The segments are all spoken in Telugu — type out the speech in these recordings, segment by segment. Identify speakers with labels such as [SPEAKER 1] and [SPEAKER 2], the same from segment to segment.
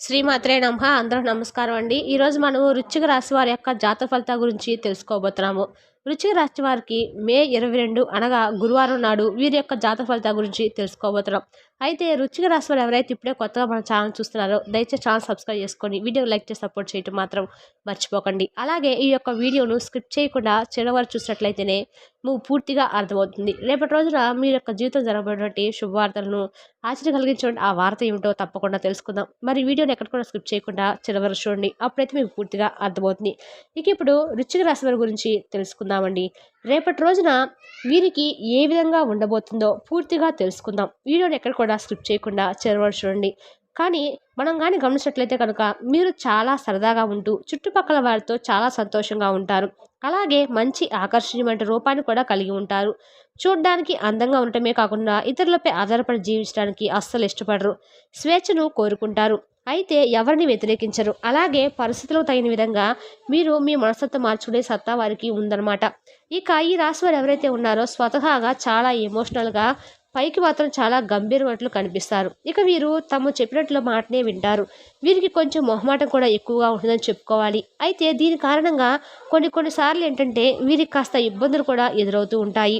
[SPEAKER 1] శ్రీమాత్రే నమ అందరూ నమస్కారం అండి. ఈరోజు మనము వృశ్చిక రాశి వారి యొక్క జాతక ఫలితాల గురించి తెలుసుకోబోతున్నాము. వృశ్చిక రాశి వారికి మే ఇరవై రెండు అనగా గురువారం నాడు వీరి యొక్క జాతక ఫలితాల గురించి తెలుసుకోబోతున్నాం. అయితే రుచిక రాశి వారు ఎవరైతే ఇప్పుడే కొత్తగా మన ఛానల్ చూస్తున్నారో దయచేసి ఛానల్ సబ్స్క్రైబ్ చేసుకొని వీడియో లైక్ చేసి సపోర్ట్ చేయటం మాత్రం మర్చిపోకండి. అలాగే ఈ యొక్క వీడియోను స్కిప్ చేయకుండా చివరి చూసినట్లయితేనే మీకు పూర్తిగా అర్థమవుతుంది. రేపటి రోజున మీ యొక్క జీవితం జరగబడినటువంటి శుభవార్తలను ఆశ్చర్య కలిగించండి ఆ వార్త ఏమిటో తప్పకుండా తెలుసుకుందాం. మరి వీడియోని ఎక్కడ కూడా స్కిప్ చేయకుండా చివరి చూడండి. అప్పుడైతే మీకు పూర్తిగా అర్థమవుతుంది. ఇక ఇప్పుడు రుచిక రాశి వారి గురించి తెలుసుకుందామండి. రేపటి రోజున వీరికి ఏ విధంగా ఉండబోతుందో పూర్తిగా తెలుసుకుందాం. వీడియోని ఎక్కడ కూడా స్కిప్ చేయకుండా చివరి చూడండి. కానీ మనం కానీ గమనించినట్లయితే కనుక మీరు చాలా సరదాగా ఉంటూ చుట్టుపక్కల వారితో చాలా సంతోషంగా ఉంటారు. అలాగే మంచి ఆకర్షణీయమైన రూపాన్ని కూడా కలిగి ఉంటారు. చూడ్డానికి అందంగా ఉండటమే కాకుండా ఇతరులపై ఆధారపడి జీవించడానికి అస్సలు ఇష్టపడరు. స్వేచ్ఛను కోరుకుంటారు. అయితే ఎవరిని వ్యతిరేకించరు. అలాగే పరిస్థితులకు తగిన విధంగా మీరు మీ మనస్తత్వం మార్చుకునే సత్తా వారికి ఉందన్నమాట. ఇక ఈ రాశి వారు ఎవరైతే ఉన్నారో స్వతహాగా చాలా ఎమోషనల్గా పైకి మాత్రం చాలా గంభీరమైనట్లు కనిపిస్తారు. ఇక వీరు తమ చెప్పినట్లు మాటనే వింటారు. వీరికి కొంచెం మొహమాటం కూడా ఎక్కువగా ఉంటుందని చెప్పుకోవాలి. అయితే దీని కారణంగా కొన్ని కొన్నిసార్లు ఏంటంటే వీరికి కాస్త ఇబ్బందులు కూడా ఎదురవుతూ ఉంటాయి.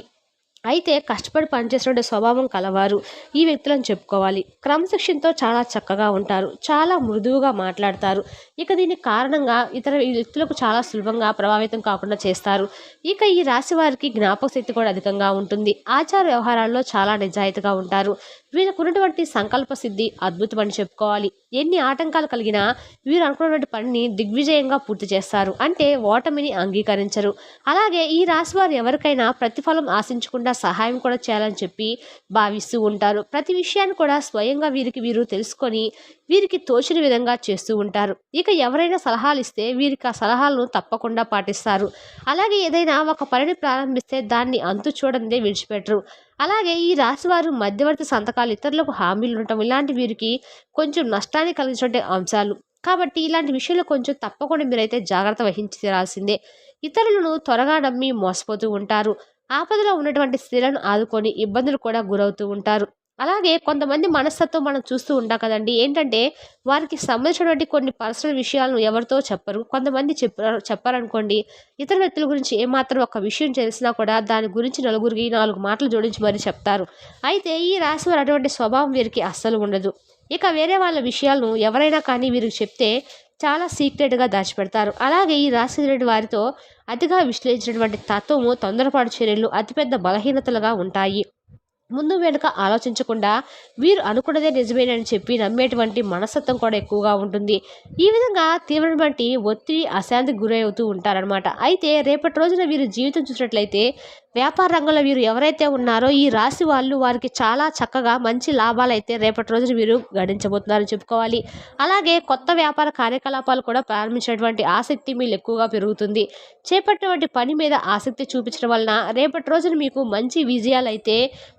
[SPEAKER 1] అయితే కష్టపడి పనిచేసిన స్వభావం కలవారు. ఈ వ్యక్తులను చెప్పుకోవాలి. క్రమశిక్షణతో చాలా చక్కగా ఉంటారు. చాలా మృదువుగా మాట్లాడతారు. ఇక దీనికి కారణంగా ఇతర వ్యక్తులకు చాలా సులభంగా ప్రభావితం కాకుండా చేస్తారు. ఇక ఈ రాశి వారికి జ్ఞాపక శక్తి కూడా అధికంగా ఉంటుంది. ఆచార వ్యవహారాల్లో చాలా నిజాయితీగా ఉంటారు. వీరికున్నటువంటి సంకల్ప సిద్ధి అద్భుతమని చెప్పుకోవాలి. ఎన్ని ఆటంకాలు కలిగినా వీరు అనుకున్నటువంటి పనిని దిగ్విజయంగా పూర్తి చేస్తారు. అంటే ఓటమిని అంగీకరించరు. అలాగే ఈ రాశి వారు ఎవరికైనా ప్రతిఫలం ఆశించకుండా సహాయం కూడా చేయాలని చెప్పి భావిస్తూ ఉంటారు. ప్రతి విషయాన్ని కూడా స్వయంగా వీరికి వీరు తెలుసుకొని వీరికి తోచిన విధంగా చేస్తూ ఉంటారు. ఇక ఎవరైనా సలహాలు ఇస్తే వీరికి ఆ సలహాలను తప్పకుండా పాటిస్తారు. అలాగే ఏదైనా ఒక పనిని ప్రారంభిస్తే దాన్ని అంతు చూడందే విడిచిపెట్టరు. అలాగే ఈ రాశివారు మధ్యవర్తి సంతకాలు ఇతరులకు హామీలు ఉండటం ఇలాంటి వీరికి కొంచెం నష్టాన్ని కలిగించే అంశాలు. కాబట్టి ఇలాంటి విషయంలో కొంచెం తప్పకుండా మీరైతే జాగ్రత్త వహించి తీరాల్సిందే ఇతరులను త్వరగా నమ్మి మోసపోతూ ఉంటారు. ఆపదలో ఉన్నటువంటి స్త్రీలను ఆదుకొని ఇబ్బందులు కూడా గురవుతూ ఉంటారు. అలాగే కొంతమంది మనస్తత్వం మనం చూస్తూ ఉంటాం కదండి. ఏంటంటే వారికి సంబంధించినటువంటి కొన్ని పర్సనల్ విషయాలను ఎవరితో చెప్పరు. కొంతమంది చెప్పారు చెప్పారనుకోండి. ఇతర వ్యక్తుల గురించి ఏమాత్రం ఒక విషయం తెలిసినా కూడా దాని గురించి నలుగురికి నాలుగు మాటలు జోడించి మరీ చెప్తారు. అయితే ఈ రాశి వారు అటువంటి స్వభావం వీరికి అస్సలు ఉండదు. ఇక వేరే వాళ్ళ విషయాలను ఎవరైనా కానీ వీరికి చెప్తే చాలా సీక్రెట్గా దాచిపెడతారు. అలాగే ఈ రాశి వారితో అతిగా విశ్లేషించినటువంటి తత్వము తొందరపాటు చర్యలు అతిపెద్ద బలహీనతలుగా ఉంటాయి. ముందు వెనుక ఆలోచించకుండా వీరు అనుకున్నదే నిజమేనని చెప్పి నమ్మేటువంటి మనస్తత్వం కూడా ఎక్కువగా ఉంటుంది. ఈ విధంగా తీవ్రమైన ఒత్తిడి అశాంతికి గురవుతూ ఉంటారనమాట అయితే రేపటి రోజున వీరు జీవితం చూసినట్లయితే వ్యాపార రంగంలో వీరు ఎవరైతే ఉన్నారో ఈ రాశి వాళ్ళు వారికి చాలా చక్కగా మంచి లాభాలు అయితే రేపటి రోజున వీరు గడించబోతున్నారని చెప్పుకోవాలి. అలాగే కొత్త వ్యాపార కార్యకలాపాలు కూడా ప్రారంభించినటువంటి ఆసక్తి మీరు ఎక్కువగా పెరుగుతుంది. చేపట్టినటువంటి పని మీద ఆసక్తి చూపించడం వలన రేపటి రోజున మీకు మంచి విజయాలు అయితే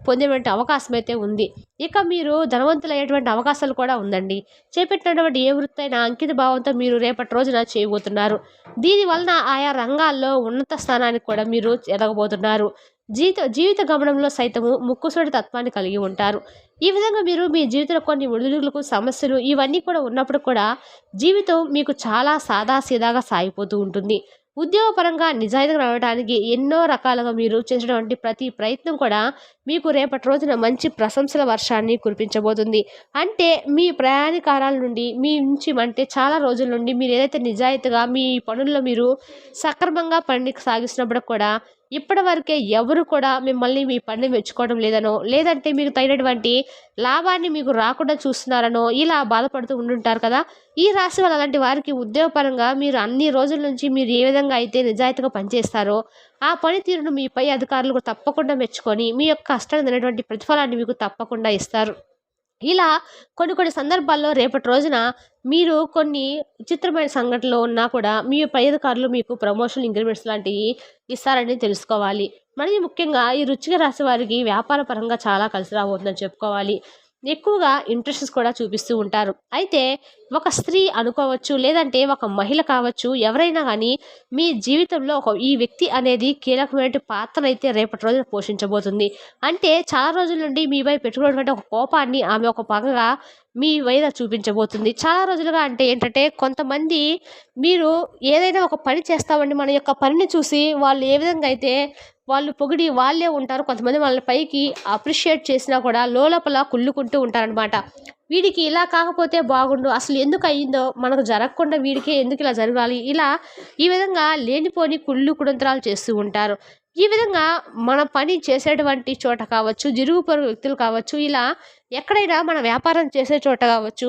[SPEAKER 1] పొందేటువంటి అవకాశం అయితే ఉంది. ఇక మీరు ధనవంతులయ్యేటువంటి అవకాశాలు కూడా ఉందండి. చేపట్టినటువంటి ఏ వృత్తి అయినా అంకిత భావంతో మీరు రేపటి రోజున చేయబోతున్నారు. దీని వలన ఆయా రంగాల్లో ఉన్నత స్థానానికి కూడా మీరు ఎదగబోతున్నారు. జీవిత జీవిత గమనంలో సైతము ముక్కుసూడి తత్వాన్ని కలిగి ఉంటారు. ఈ విధంగా మీరు మీ జీవితంలో కొన్ని ఒడిదుడుకులకు సమస్యలు ఇవన్నీ కూడా ఉన్నప్పుడు కూడా జీవితం మీకు చాలా సాదాసీదాగా సాగిపోతూ ఉంటుంది. ఉద్యోగపరంగా నిజాయితీగా రావడానికి ఎన్నో రకాలుగా మీరు చేసినటువంటి ప్రతి ప్రయత్నం కూడా మీకు రేపటి రోజున మంచి ప్రశంసల వర్షాన్ని కురిపించబోతుంది. అంటే మీ ప్రయాణికారాల నుండి మీ నుంచి అంటే చాలా రోజుల నుండి మీరు ఏదైతే నిజాయితీగా మీ పనుల్లో మీరు సక్రమంగా పని సాగిస్తున్నప్పుడు కూడా ఇప్పటి వరకే ఎవరు కూడా మిమ్మల్ని మీ పని మెచ్చుకోవడం లేదనో లేదంటే మీకు తగినటువంటి లాభాన్ని మీకు రాకుండా చూస్తున్నారనో ఇలా బాధపడుతూ ఉండుంటారు కదా. ఈ రాశి వల్ల అలాంటి వారికి ఉద్యోగపరంగా మీరు అన్ని రోజుల నుంచి మీరు ఏ విధంగా అయితే నిజాయితీగా పనిచేస్తారో ఆ పనితీరును మీ పై అధికారులు తప్పకుండా మెచ్చుకొని మీ యొక్క కష్టాన్ని తినటువంటి ప్రతిఫలాన్ని మీకు తప్పకుండా ఇస్తారు. ఇలా కొన్ని కొన్ని సందర్భాల్లో రేపటి రోజున మీరు కొన్ని విచిత్రమైన సంఘటనలు ఉన్నా కూడా మీ పై అధికారులు మీకు ప్రమోషన్ ఇంక్రిమెంట్స్ లాంటివి ఇస్తారని తెలుసుకోవాలి. మరి ముఖ్యంగా ఈ రుచిగా రాసే వారికి వ్యాపార పరంగా చాలా కలిసి రాబోతుందని చెప్పుకోవాలి. ఎక్కువగా ఇంట్రెస్ట్స్ కూడా చూపిస్తూ ఉంటారు. అయితే ఒక స్త్రీ అనుకోవచ్చు లేదంటే ఒక మహిళ కావచ్చు ఎవరైనా కానీ మీ జీవితంలో ఒక ఈ వ్యక్తి అనేది కీలకమైన పాత్ర అయితే రేపటి రోజున పోషించబోతుంది. అంటే చాలా రోజుల నుండి మీపై పెట్టుకున్నటువంటి ఒక కోపాన్ని ఆమె ఒక పగగా మీ వైద చూపించబోతుంది. చాలా రోజులుగా అంటే ఏంటంటే కొంతమంది మీరు ఏదైనా ఒక పని చేస్తామండి మన యొక్క పనిని చూసి వాళ్ళు ఏ విధంగా అయితే వాళ్ళు పొగిడి వాళ్ళే ఉంటారు. కొంతమంది వాళ్ళ పైకి అప్రిషియేట్ చేసినా కూడా లోపల కుళ్ళుకుంటూ ఉంటారనమాట వీడికి ఇలా కాకపోతే బాగుండు. అసలు ఎందుకు అయ్యిందో మనకు జరగకుండా వీడికే ఎందుకు ఇలా జరగాలి? ఇలా ఈ విధంగా లేనిపోని కుళ్ళు కుడంతరాలు చేస్తూ ఉంటారు. ఈ విధంగా మన పని చేసేటువంటి చోట కావచ్చు జిరుగు పొరుగు వ్యక్తులు కావచ్చు ఇలా ఎక్కడైనా మన వ్యాపారం చేసే చోట కావచ్చు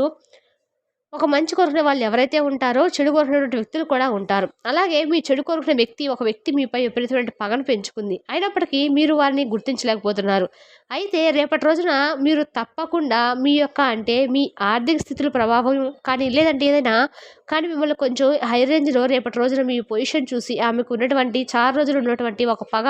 [SPEAKER 1] ఒక మంచి కోరుకునే వాళ్ళు ఎవరైతే ఉంటారో చెడు కోరుకునేటువంటి వ్యక్తులు కూడా ఉంటారు. అలాగే మీ చెడు కోరుకునే వ్యక్తి ఒక వ్యక్తి మీపై విపరీతమైన పగను పెంచుకుంది. అయినప్పటికీ మీరు వారిని గుర్తించలేకపోతున్నారు. అయితే రేపటి రోజున మీరు తప్పకుండా మీ యొక్క అంటే మీ ఆర్థిక స్థితుల ప్రభావం కానీ లేదంటే ఏదైనా కానీ మిమ్మల్ని కొంచెం హై రేంజ్లో రేపటి రోజున మీ పొజిషన్ చూసి ఆమెకు ఉన్నటువంటి చారు రోజులు ఉన్నటువంటి ఒక పగ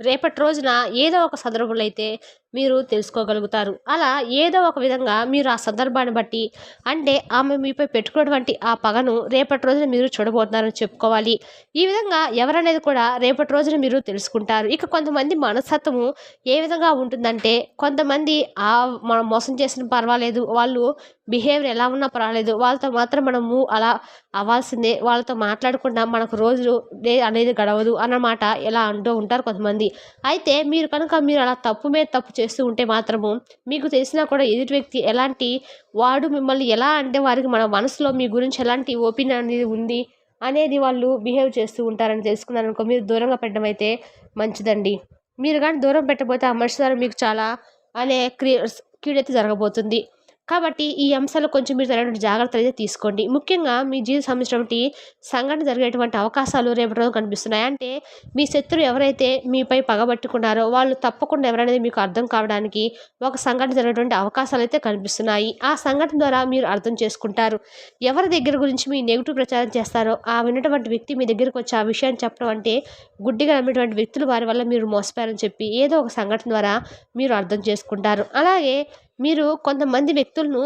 [SPEAKER 1] రేపటి రోజున ఏదో ఒక సందర్భంలో అయితే మీరు తెలుసుకోగలుగుతారు. అలా ఏదో ఒక విధంగా మీరు ఆ సందర్భాన్ని బట్టి అంటే ఆమె మీపై పెట్టుకున్నటువంటి ఆ పగను రేపటి రోజున మీరు చూడబోతున్నారని చెప్పుకోవాలి. ఈ విధంగా ఎవరనేది కూడా రేపటి రోజున మీరు తెలుసుకుంటారు. ఇక కొంతమంది మనస్తత్వము ఏ విధంగా ఉంటుందంటే కొంతమంది ఆ మనం మోసం చేసిన పర్వాలేదు వాళ్ళు బిహేవియర్ ఎలా ఉన్నా పర్వాలేదు వాళ్ళతో మాత్రం మనము అలా అవ్వాల్సిందే వాళ్ళతో మాట్లాడకుండా మనకు రోజు డే అనేది గడవదు అన్నమాట ఎలా అంటూ ఉంటారు కొంతమంది. అయితే మీరు కనుక మీరు అలా తప్పు మీద తప్పు చేస్తూ ఉంటే మాత్రము మీకు తెలిసినా కూడా ఎదుటి వ్యక్తి ఎలాంటి వాడు మిమ్మల్ని ఎలా అంటే వారికి మన మనసులో మీ గురించి ఎలాంటి ఓపెనియన్ అనేది ఉంది అనేది వాళ్ళు బిహేవ్ చేస్తూ ఉంటారని తెలుసుకున్నారనుకో మీరు దూరంగా పెట్టడం అయితే మంచిదండి. మీరు కానీ దూరం పెట్టబోతే ఆ మనిషి ద్వారా మీకు చాలా అనే క్రియస్ కీడైతే జరగబోతుంది. కాబట్టి ఈ అంశాలు కొంచెం మీరు తగినటువంటి జాగ్రత్తలు అయితే తీసుకోండి. ముఖ్యంగా మీ జీవిత సంబంధించినటువంటి సంఘటన జరిగేటువంటి అవకాశాలు రేపటి రోజు కనిపిస్తున్నాయి. అంటే మీ శత్రువు ఎవరైతే మీపై పగబట్టుకున్నారో వాళ్ళు తప్పకుండా ఎవరనేది మీకు అర్థం కావడానికి ఒక సంఘటన జరిగేటువంటి అవకాశాలు అయితే కనిపిస్తున్నాయి. ఆ సంఘటన ద్వారా మీరు అర్థం చేసుకుంటారు. ఎవరి దగ్గర గురించి మీ నెగిటివ్ ప్రచారం చేస్తారో ఆ విన్నటువంటి వ్యక్తి మీ దగ్గరకు వచ్చి ఆ విషయాన్ని చెప్పడం అంటే గుడ్డిగా నమ్మేటువంటి వ్యక్తులు వారి వల్ల మీరు మోసపోయారని చెప్పి ఏదో ఒక సంఘటన ద్వారా మీరు అర్థం చేసుకుంటారు. అలాగే మీరు కొంతమంది వ్యక్తులను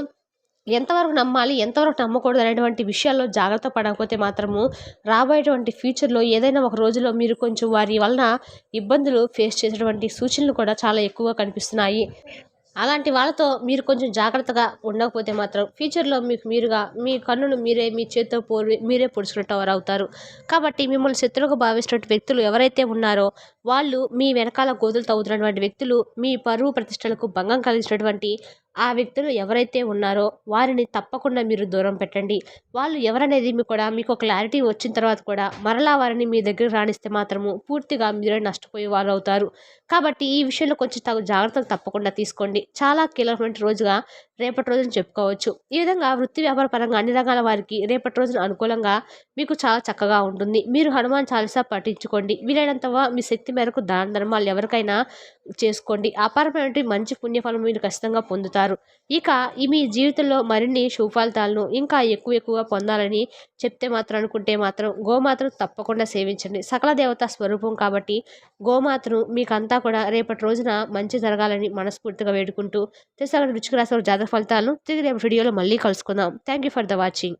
[SPEAKER 1] ఎంతవరకు నమ్మాలి ఎంతవరకు నమ్మకూడదు అనేటువంటి విషయాల్లో జాగ్రత్త పడకపోతే మాత్రము రాబోయేటువంటి ఫ్యూచర్లో ఏదైనా ఒక రోజులో మీరు కొంచెం వారి వలన ఇబ్బందులు ఫేస్ చేసేటువంటి సూచనలు కూడా చాలా ఎక్కువగా కనిపిస్తున్నాయి. అలాంటి వాళ్ళతో మీరు కొంచెం జాగ్రత్తగా ఉండకపోతే మాత్రం ఫ్యూచర్లో మీకు మీరుగా మీ కన్నును మీరే మీ చేతితో పో మీరే పొడుచుకున్నట్టు వారు అవుతారు. కాబట్టి మిమ్మల్ని శత్రువుగా భావిస్తున్న వ్యక్తులు ఎవరైతే ఉన్నారో వాళ్ళు మీ వెనకాల గోతులు తవ్వుతున్నటువంటి వ్యక్తులు మీ పరువు ప్రతిష్టలకు భంగం కలిగించినటువంటి ఆ వ్యక్తులు ఎవరైతే ఉన్నారో వారిని తప్పకుండా మీరు దూరం పెట్టండి. వాళ్ళు ఎవరనేది మీకు కూడా మీకు క్లారిటీ వచ్చిన తర్వాత కూడా మరలా వారిని మీ దగ్గర రాణిస్తే మాత్రము పూర్తిగా మీరే నష్టపోయే వారు అవుతారు కాబట్టి ఈ విషయంలో కొంచెం తగు జాగ్రత్తలు తప్పకుండా తీసుకోండి. చాలా కీలకమైన రోజుగా రేపటి రోజున చెప్పుకోవచ్చు. ఈ విధంగా వృత్తి వ్యాపార పరంగా అన్ని రంగాల వారికి రేపటి రోజున అనుకూలంగా మీకు చాలా చక్కగా ఉంటుంది. మీరు హనుమాన్ చాలీసా పఠించుకోండి. వీలైనంత మీ శక్తి మేరకు దాన ధర్మాలు ఎవరికైనా చేసుకోండి. అపారమైనటువంటి మంచి పుణ్యఫలం మీరు ఖచ్చితంగా పొందుతారు. ఇక ఈ మీ జీవితంలో మరిన్ని సుఫలితాలను ఇంకా ఎక్కువ ఎక్కువగా పొందాలని చెప్తే మాత్రం అనుకుంటే మాత్రం గోమాతను తప్పకుండా సేవించండి. సకల దేవత స్వరూపం కాబట్టి గోమాతను మీకంతా కూడా రేపటి రోజున మంచి జరగాలని మనస్ఫూర్తిగా వేడుకుంటూ తెసగడ రుచికి రాసిన జాతక ఫలితాలను తిరిగి రేపు వీడియోలో మళ్ళీ కలుసుకుందాం. Thank you for the watching